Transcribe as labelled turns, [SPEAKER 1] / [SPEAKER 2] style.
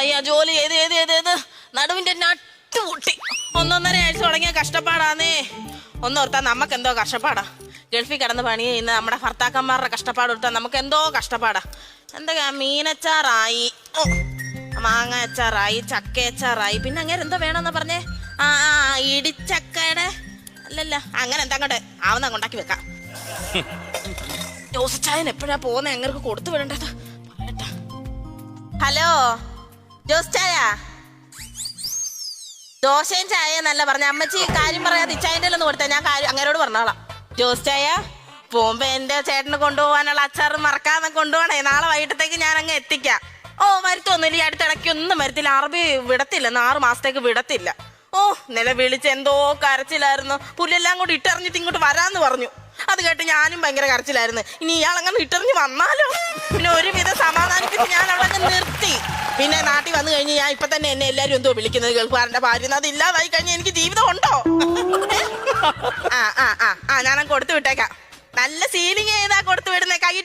[SPEAKER 1] അയ്യ ജോലി ചെയ്ത് ചെയ്ത് ചെയ്ത് ചെയ്ത് നടുവിന്റെ നട്ട് പൊട്ടി. ഒന്നൊന്നര ആഴ്ച തുടങ്ങിയ കഷ്ടപ്പാടാന്നേ. ഒന്നോർത്താ നമുക്ക് എന്തോ കഷ്ടപ്പാടാ. ഗൾഫിൽ കിടന്ന് പണി ചെയ്യുന്ന നമ്മുടെ ഭർത്താക്കന്മാരുടെ കഷ്ടപ്പാട് ഓർത്താ നമുക്ക് എന്തോ കഷ്ടപ്പാടാ. എന്തൊക്കെയാ മീനച്ചാറായി. മാങ്ങ അച്ചാറായി ചക്ക അച്ചാറായി പിന്നെ അങ്ങനെ എന്തോ വേണമെന്ന് പറഞ്ഞേ? ആ ആ ഇടിച്ചക്കയുടെ. അല്ലല്ല അങ്ങനെ എന്താ അങ്ങോട്ട്? ആവുന്ന കൊണ്ടാക്കി വെക്കാം. ജോസിച്ചായൻ എപ്പോഴാ പോകുന്നത് എങ്ങനെ കൊടുത്തു വിടേണ്ടത്. ഹലോ? ജോസ് ചായ ദോശയും ചായ എന്നല്ല പറഞ്ഞ അമ്മച്ചി കാര്യം പറയാതെ ഇച്ചായന്റെ ഒന്ന് കൊടുത്താൽ ഞാൻ കാര്യം അങ്ങനോട് പറഞ്ഞോളാം. ജോസ് ചായ പോകുമ്പോ എന്റെ ചേട്ടന് കൊണ്ടുപോകാനുള്ള അച്ചാർ മറക്കാതെ കൊണ്ടുപോകണേ നാളെ വൈകിട്ടത്തേക്ക് ഞാൻ അങ്ങ് എത്തിക്കാം. ഓ വരുത്തൊന്നുമില്ല ഈ അടുത്തിടയ്ക്ക് ഒന്നും വരത്തില്ല അറബി വിടത്തില്ല ആറ് മാസത്തേക്ക് വിടത്തില്ല. ഓ നില വിളിച്ച് എന്തോ കരച്ചിലായിരുന്നു പുല്ലെല്ലാം കൂടി ഇട്ടറിഞ്ഞിട്ട് ഇങ്ങോട്ട് വരാന്ന് പറഞ്ഞു. അത് കേട്ട് ഞാനും ഭയങ്കര കരച്ചിലായിരുന്നു. ഇനി ഇയാളങ്ങനെ ഇട്ടറിഞ്ഞ് വന്നാലോ? പിന്നെ ഒരുവിധ സമാധാനിപ്പിച്ച് ഞാൻ അവിടെ നിർത്തി. പിന്നെ നാട്ടിൽ വന്നു കഴിഞ്ഞ് ഞാൻ ഇപ്പൊ തന്നെ എന്നെ എല്ലാരും എന്തോ വിളിക്കുന്നത് ഗൾഫുകാരന്റെ ഭാര്യ അത് ഇല്ലാതായി കഴിഞ്ഞാൽ എനിക്ക് ജീവിതം ഉണ്ടോ? ആ ആ ആ ആ ഞാനങ്ങ് കൊടുത്തു വിട്ടേക്കാം. നല്ല സീലിംഗ് ചെയ്താ കൊടുത്തു വിടുന്നേ? കൈയിട്ടാലും